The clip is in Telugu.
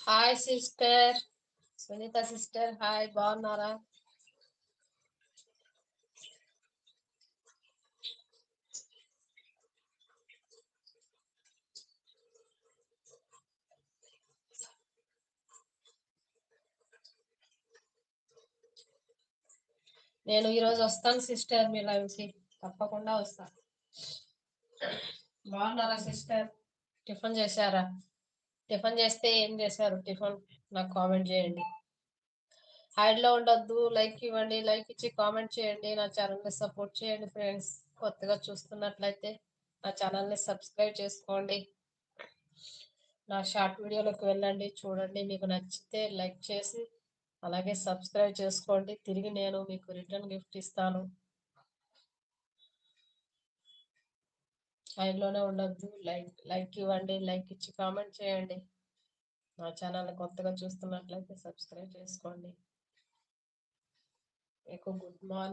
Hi sister Sunitha sister hi బాగున్నారా నేను ఈరోజు వస్తాను సిస్టర్ మీ లైవ్కి తప్పకుండా వస్తాను బాగున్నారా సిస్టర్? టిఫిన్ చేశారా? టిఫిన్ చేస్తే ఏం చేశారు? టిఫిన్ నాకు కామెంట్ చేయండి. హైడ్లో ఉండొద్దు. లైక్ ఇవ్వండి. లైక్ ఇచ్చి కామెంట్ చేయండి. నా ఛానల్ని సపోర్ట్ చేయండి ఫ్రెండ్స్ కొత్తగా చూస్తున్నట్లయితే నా ఛానల్ని సబ్స్క్రైబ్ చేసుకోండి. నా షార్ట్ వీడియోలోకి వెళ్ళండి. చూడండి. మీకు నచ్చితే లైక్ చేసి అలాగే సబ్స్క్రైబ్ చేసుకోండి. తిరిగి నేను మీకు రిటర్న్ గిఫ్ట్ ఇస్తాను. లైవ్లోనే ఉండొద్దు. లైక్ లైక్ ఇవ్వండి లైక్ ఇచ్చి కామెంట్ చేయండి. నా ఛానల్ కొత్తగా చూస్తున్నట్లయితే సబ్స్క్రైబ్ చేసుకోండి. మీకు గుడ్ మార్నింగ్.